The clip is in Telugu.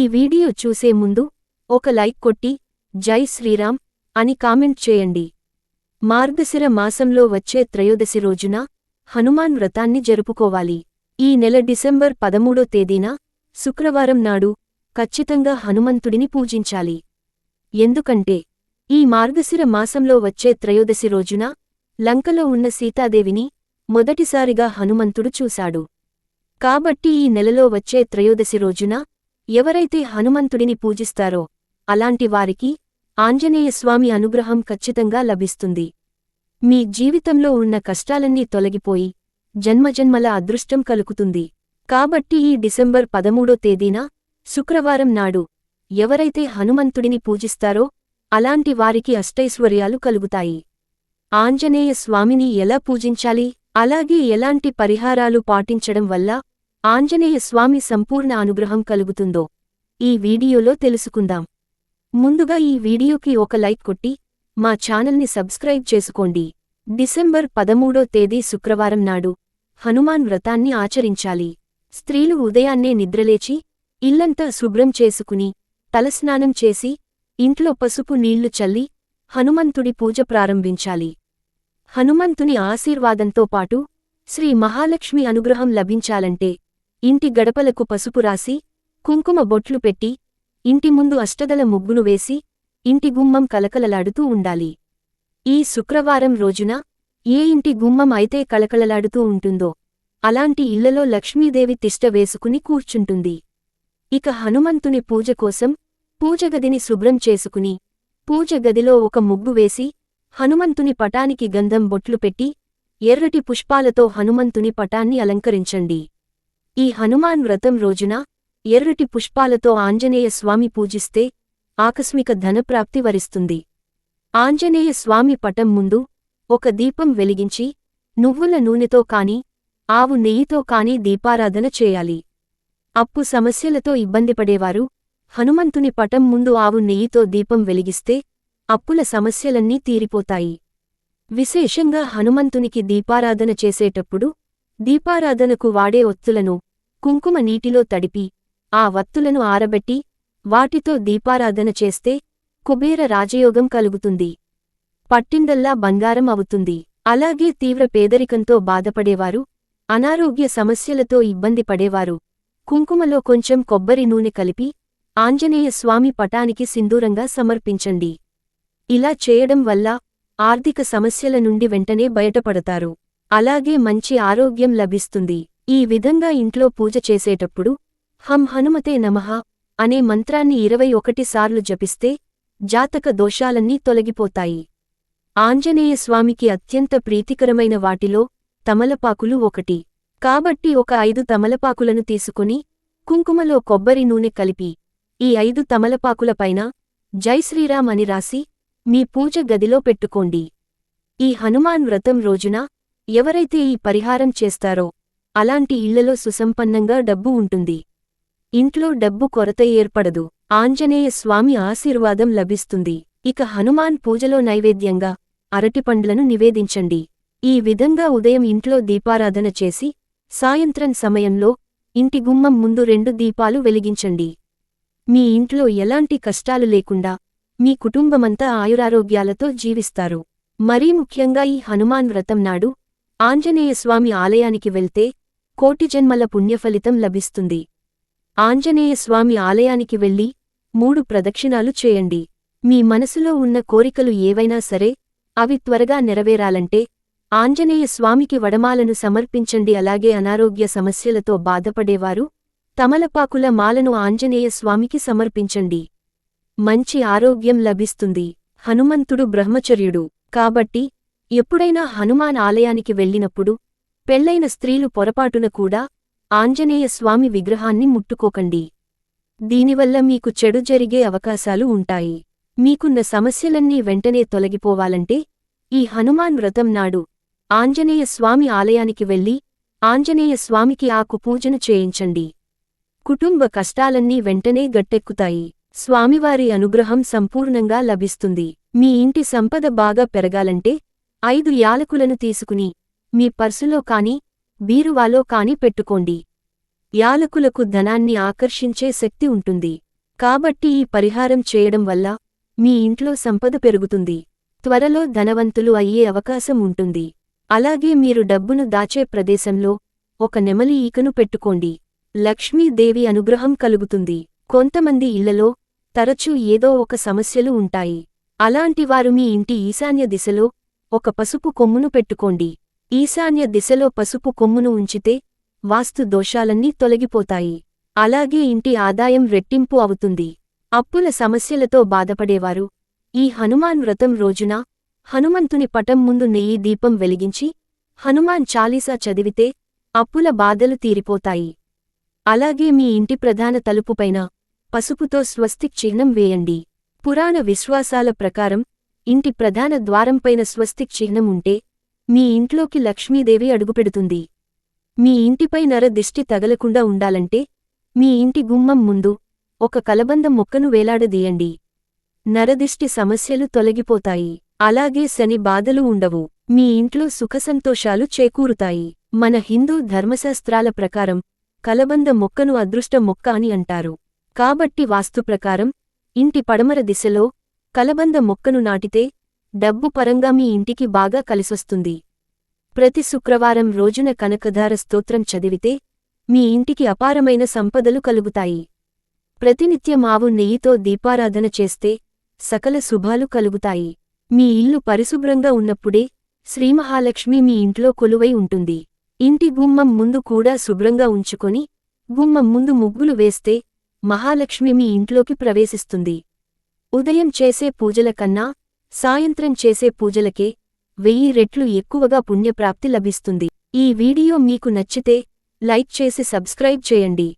ఈ వీడియో చూసే ముందు ఒక లైక్ కొట్టి జై శ్రీరామ్ అని కామెంట్ చేయండి. మార్గశిర మాసంలో వచ్చే త్రయోదశి రోజున హనుమాన్ వ్రతాన్ని జరుపుకోవాలి. ఈ నెల డిసెంబర్ పదమూడో తేదీన శుక్రవారం నాడు ఖచ్చితంగా హనుమంతుడిని పూజించాలి. ఎందుకంటే ఈ మార్గశిర మాసంలో వచ్చే త్రయోదశి రోజున లంకలో ఉన్న సీతాదేవిని మొదటిసారిగా హనుమంతుడు చూశాడు. కాబట్టి ఈ నెలలో వచ్చే త్రయోదశి రోజున ఎవరైతే హనుమంతుడిని పూజిస్తారో అలాంటి వారికి ఆంజనేయస్వామి అనుగ్రహం ఖచ్చితంగా లభిస్తుంది. మీ జీవితంలో ఉన్న కష్టాలన్నీ తొలగిపోయి జన్మజన్మల అదృష్టం కలుగుతుంది. కాబట్టి ఈ డిసెంబర్ పదమూడో తేదీన శుక్రవారం నాడు ఎవరైతే హనుమంతుడిని పూజిస్తారో అలాంటి వారికి అష్టైశ్వర్యాలు కలుగుతాయి. ఆంజనేయ స్వామిని ఎలా పూజించాలి? అలాగే ఎలాంటి పరిహారాలు పాటించడం వల్ల ఆంజనేయ స్వామి సంపూర్ణ అనుగ్రహం కలుగుతుందో ఈ వీడియోలో తెలుసుకుందాం. ముందుగా ఈ వీడియోకి ఒక లైక్ కొట్టి మా ఛానల్ని సబ్స్క్రైబ్ చేసుకోండి. డిసెంబర్ పదమూడో తేదీ శుక్రవారం నాడు హనుమాన్ వ్రతాన్ని ఆచరించాలి. స్త్రీలు ఉదయాన్నే నిద్రలేచి ఇల్లంతా శుభ్రం చేసుకుని తలస్నానం చేసి ఇంట్లో పసుపు నీళ్ళు చల్లి హనుమంతుడి పూజ ప్రారంభించాలి. హనుమంతుని ఆశీర్వాదంతో పాటు శ్రీ మహాలక్ష్మి అనుగ్రహం లభించాలంటే ఇంటి గడపలకు పసుపు రాసి కుంకుమ బొట్లు పెట్టి ఇంటి ముందు అష్టదల ముగ్గును వేసి ఇంటి గుమ్మం కలకలలాడుతూ ఉండాలి. ఈ శుక్రవారం రోజున ఏ ఇంటి గుమ్మం అయితే కలకలలాడుతూ ఉంటుందో అలాంటి ఇళ్ళలో లక్ష్మీదేవి తిష్ట వేసుకుని కూర్చుంటుంది. ఇక హనుమంతుని పూజ కోసం పూజగదిని శుభ్రం చేసుకుని పూజగదిలో ఒక ముగ్గు వేసి హనుమంతుని పటానికి గంధం బొట్లు పెట్టి ఎర్రటి పుష్పాలతో హనుమంతుని పటాన్ని అలంకరించండి. ఈ హనుమాన్ వ్రతం రోజున ఎర్రటి పుష్పాలతో ఆంజనేయ స్వామి పూజిస్తే ఆకస్మిక ధనప్రాప్తి వరిస్తుంది. ఆంజనేయ స్వామి పటం ముందు ఒక దీపం వెలిగించి నువ్వుల నూనెతో కాని ఆవు నెయ్యితో కాని దీపారాధన చేయాలి. అప్పు సమస్యలతో ఇబ్బందిపడేవారు హనుమంతుని పటం ముందు ఆవు నెయ్యితో దీపం వెలిగిస్తే అప్పుల సమస్యలన్నీ తీరిపోతాయి. విశేషంగా హనుమంతునికి దీపారాధన చేసేటప్పుడు దీపారాధనకు వాడే ఒత్తులను కుంకుమ నీటిలో తడిపి ఆ వత్తులను ఆరబెట్టి వాటితో దీపారాధన చేస్తే కుబేర రాజయోగం కలుగుతుంది. పట్టిందల్లా బంగారం అవుతుంది. అలాగే తీవ్ర పేదరికంతో బాధపడేవారు అనారోగ్య సమస్యలతో ఇబ్బంది పడేవారు. కుంకుమలో కొంచెం కొబ్బరి నూనె కలిపి ఆంజనేయ స్వామి పటానికి సింధూరంగా సమర్పించండి. ఇలా చేయడం వల్ల ఆర్థిక సమస్యల నుండి వెంటనే బయటపడతారు. అలాగే మంచి ఆరోగ్యం లభిస్తుంది. ఈ విధంగా ఇంట్లో పూజ చేసేటప్పుడు హం హనుమతే నమః అనే మంత్రాన్ని ఇరవై ఒకటి సార్లు జపిస్తే జాతక దోషాలన్నీ తొలగిపోతాయి. ఆంజనేయ స్వామికి అత్యంత ప్రీతికరమైన వాటిలో తమలపాకులు ఒకటి. కాబట్టి ఒక ఐదు తమలపాకులను తీసుకుని కుంకుమలో కొబ్బరి నూనె కలిపి ఈ ఐదు తమలపాకులపైన జై శ్రీరామ్ అని రాసి మీ పూజ గదిలో పెట్టుకోండి. ఈ హనుమాన్ వ్రతం రోజున ఎవరైతే ఈ పరిహారం చేస్తారో అలాంటి ఇళ్ళలో సుసంపన్నంగా డబ్బు ఉంటుంది. ఇంట్లో డబ్బు కొరత ఏర్పడదు. ఆంజనేయ స్వామి ఆశీర్వాదం లభిస్తుంది. ఇక హనుమాన్ పూజలో నైవేద్యంగా అరటిపండ్లను నివేదించండి. ఈ విధంగా ఉదయం ఇంట్లో దీపారాధన చేసి సాయంత్రం సమయంలో ఇంటి గుమ్మం ముందు రెండు దీపాలు వెలిగించండి. మీ ఇంట్లో ఎలాంటి కష్టాలు లేకుండా మీ కుటుంబమంతా ఆయురారోగ్యాలతో జీవిస్తారు. మరీ ముఖ్యంగా ఈ హనుమాన్ వ్రతం నాడు ఆంజనేయస్వామి ఆలయానికి వెళ్తే కోటి జన్మల పుణ్యఫలితం లభిస్తుంది. ఆంజనేయస్వామి ఆలయానికి వెళ్ళి మూడు ప్రదక్షిణాలు చేయండి. మీ మనసులో ఉన్న కోరికలు ఏవైనా సరే అవి త్వరగా నెరవేరాలంటే ఆంజనేయ స్వామికి వడమాలను సమర్పించండి. అలాగే అనారోగ్య సమస్యలతో బాధపడేవారు తమలపాకుల మాలను ఆంజనేయ స్వామికి సమర్పించండి. మంచి ఆరోగ్యం లభిస్తుంది. హనుమంతుడు బ్రహ్మచర్యుడు. కాబట్టి ఎప్పుడైనా హనుమాన్ ఆలయానికి వెళ్ళినప్పుడు పెళ్ళైన స్త్రీలు పొరపాటున కూడా ఆంజనేయ స్వామి విగ్రహాన్ని ముట్టుకోకండి. దీనివల్ల మీకు చెడు జరిగే అవకాశాలు ఉంటాయి. మీకున్న సమస్యలన్నీ వెంటనే తొలగిపోవాలంటే ఈ హనుమాన్ వ్రతం నాడు ఆంజనేయ స్వామి ఆలయానికి వెళ్ళి ఆంజనేయ స్వామికి ఆకు పూజను చేయించండి. కుటుంబ కష్టాలన్నీ వెంటనే గట్టెక్కుతాయి. స్వామివారి అనుగ్రహం సంపూర్ణంగా లభిస్తుంది. మీ ఇంటి సంపద బాగా పెరగాలంటే ఐదు యాలకులను తీసుకుని మీ పర్సులో కాని బీరువాలో కాని పెట్టుకోండి. యాలకులకు ధనాన్ని ఆకర్షించే శక్తి ఉంటుంది. కాబట్టి ఈ పరిహారం చేయడం వల్ల మీ ఇంట్లో సంపద పెరుగుతుంది. త్వరలో ధనవంతులు అయ్యే అవకాశం ఉంటుంది. అలాగే మీరు డబ్బును దాచే ప్రదేశంలో ఒక నెమలి ఈకను పెట్టుకోండి. లక్ష్మీదేవి అనుగ్రహం కలుగుతుంది. కొంతమంది ఇళ్ళలో తరచూ ఏదో ఒక సమస్యలు ఉంటాయి. అలాంటివారు మీ ఇంటి ఈశాన్య దిశలో ఒక పసుపు కొమ్మును పెట్టుకోండి. ఈశాన్య దిశలో పసుపు కొమ్మును ఉంచితే వాస్తు దోషాలన్నీ తొలగిపోతాయి. అలాగే ఇంటి ఆదాయం రెట్టింపు అవుతుంది. అప్పుల సమస్యలతో బాధపడేవారు. ఈ హనుమాన్ వ్రతం రోజున హనుమంతుని పటం ముందు నెయ్యి దీపం వెలిగించి హనుమాన్ చాలీసా చదివితే అప్పుల బాధలు తీరిపోతాయి. అలాగే మీ ఇంటి ప్రధాన తలుపుపైన పసుపుతో స్వస్తిక్ చిహ్నం వేయండి. పురాణ విశ్వాసాల ప్రకారం ఇంటి ప్రధాన ద్వారంపైన స్వస్తిక్ చిహ్నం ఉంటే మీ ఇంట్లోకి లక్ష్మీదేవి అడుగుపెడుతుంది. మీ ఇంటిపై నర దిష్టి తగలకుండా ఉండాలంటే మీ ఇంటి గుమ్మం ముందు ఒక కలబంద మొక్కను వేలాడదీయండి. నరదిష్టి సమస్యలు తొలగిపోతాయి. అలాగే శని బాధలు ఉండవు. మీ ఇంట్లో సుఖసంతోషాలు చేకూరుతాయి. మన హిందూ ధర్మశాస్త్రాల ప్రకారం కలబంద మొక్కను అదృష్ట మొక్క అని అంటారు. కాబట్టి వాస్తు ప్రకారం ఇంటి పడమర దిశలో కలబంద మొక్కను నాటితే డబ్బు పరంగా మీ ఇంటికి బాగా కలిసొస్తుంది. ప్రతి శుక్రవారం రోజున కనకధార స్తోత్రం చదివితే మీ ఇంటికి అపారమైన సంపదలు కలుగుతాయి. ప్రతినిత్యం ఆవు నెయ్యితో దీపారాధన చేస్తే సకల శుభాలు కలుగుతాయి. మీ ఇల్లు పరిశుభ్రంగా ఉన్నప్పుడే శ్రీమహాలక్ష్మి మీ ఇంట్లో కొలువై ఉంటుంది. ఇంటి గుమ్మం ముందు కూడా శుభ్రంగా ఉంచుకొని గుమ్మం ముందు ముగ్గులు వేస్తే మహాలక్ష్మి మీ ఇంట్లోకి ప్రవేశిస్తుంది. ఉదయం చేసే పూజల కన్నా సాయంత్రం చేసే పూజలకే వెయ్యి రెట్లు ఎక్కువగా పుణ్యప్రాప్తి లభిస్తుంది. ఈ వీడియో మీకు నచ్చితే లైక్ చేసి సబ్స్క్రైబ్ చేయండి.